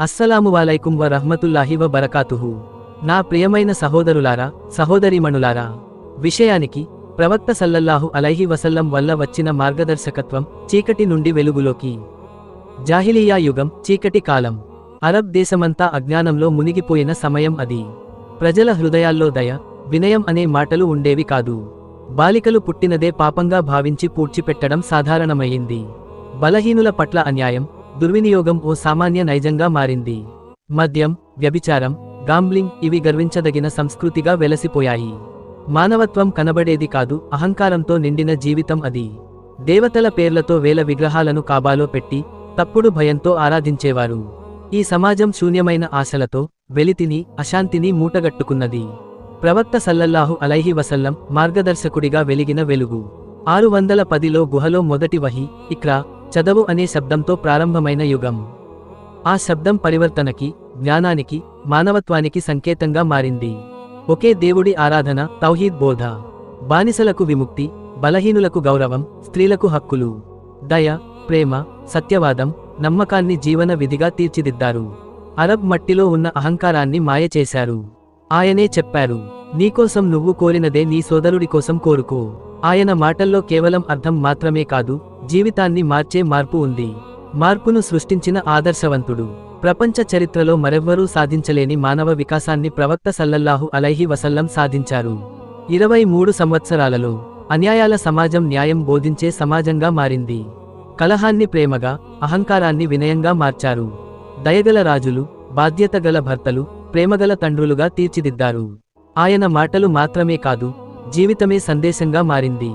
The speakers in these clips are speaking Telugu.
అస్సలాము వాలైకుం వ రహ్మతుల్లాహి వ బరకాతుహు నా ప్రియమైన సహోదరులారా సహోదరీమణులారా విషయానికి ప్రవక్త సల్లల్లాహు అలైహి వసల్లం వల్ల వచ్చిన మార్గదర్శకత్వం చీకటి నుండి వెలుగులోకి. జాహిలియా యుగం చీకటి కాలం. అరబ్ దేశమంతా అజ్ఞానంలో మునిగిపోయిన సమయం అది. ప్రజల హృదయాల్లో దయ వినయం అనే మాటలు ఉండేవి కాదు. బాలికలు పుట్టినదే పాపంగా భావించి పూడ్చిపెట్టడం సాధారణమయ్యింది బలహీనుల పట్ల అన్యాయం దుర్వినియోగం ఓ సామాన్య నైజంగా మారింది. మద్యం వ్యభిచారం గాంబ్లింగ్ ఇవి గర్వించదగిన సంస్కృతిగా వెలసిపోయాయి. మానవత్వం కనబడేది కాదు అహంకారంతో నిండిన జీవితం అది. దేవతల పేర్లతో వేల విగ్రహాలను కాబాలో పెట్టి తప్పుడు భయంతో ఆరాధించేవారు. ఈ సమాజం శూన్యమైన ఆశలతో వెలితిని అశాంతిని మూటగట్టుకున్నది. ప్రవక్త సల్లల్లాహు అలైహి వసల్లం మార్గదర్శకుడిగా వెలిగిన వెలుగు. ఆరు వందల పదిలో గుహలో మొదటి వహి ఇక్రా చదవు అనే శబ్దంతో ప్రారంభమైన యుగం. ఆ శబ్దం పరివర్తనకి జ్ఞానానికి మానవత్వానికి సంకేతంగా మారింది. ఒకే దేవుడి ఆరాధన తౌహీద్ బోధ. బానిసలకు విముక్తి బలహీనులకు గౌరవం స్త్రీలకు హక్కులు. దయ ప్రేమ సత్యవాదం నమ్మకాన్ని జీవన విధిగా తీర్చిదిద్దారు. అరబ్ మట్టిలో ఉన్న అహంకారాన్ని మాయ చేశారు ఆయనే చెప్పారు నీకోసం నువ్వు కోరినదే నీ సోదరుడి కోసం కోరుకో. ఆయన మాటల్లో కేవలం అర్థం మాత్రమే కాదు జీవితాన్ని మార్చే మార్పు ఉంది. మార్పును సృష్టించిన ఆదర్శవంతుడు. ప్రపంచ చరిత్రలో మరెవ్వరూ సాధించలేని మానవ వికాసాన్ని ప్రవక్త సల్లల్లాహు అలైహి వసల్లం సాధించారు. ఇరవై మూడు సంవత్సరాలలో అన్యాయాల సమాజం న్యాయం బోధించే సమాజంగా మారింది. కలహాన్ని ప్రేమగా అహంకారాన్ని వినయంగా మార్చారు. దయగల రాజులు బాధ్యత గల భర్తలు ప్రేమగల తండ్రులుగా తీర్చిదిద్దారు. ఆయన మాటలు మాత్రమే కాదు జీవితమే సందేశంగా మారింది.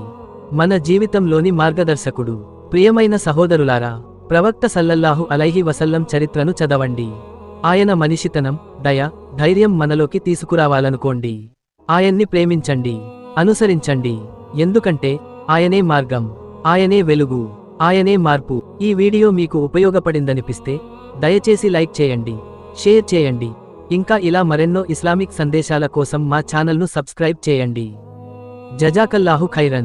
మన జీవితంలోని మార్గదర్శకుడు. ప్రియమైన సహోదరులారా ప్రవక్త సల్లల్లాహు అలైహి వసల్లం చరిత్రను చదవండి. ఆయన మనిషితనం దయ ధైర్యం మనలోకి తీసుకురావాలనుకోండి. ఆయన్ని ప్రేమించండి అనుసరించండి. ఎందుకంటే ఆయనే మార్గం ఆయనే వెలుగు ఆయనే మార్పు. ఈ వీడియో మీకు ఉపయోగపడిందనిపిస్తే దయచేసి లైక్ చేయండి షేర్ చేయండి. ఇంకా ఇలా మరెన్నో ఇస్లామిక్ సందేశాల కోసం మా ఛానల్ను సబ్స్క్రైబ్ చేయండి. జజాకల్లాహు ఖైరన్.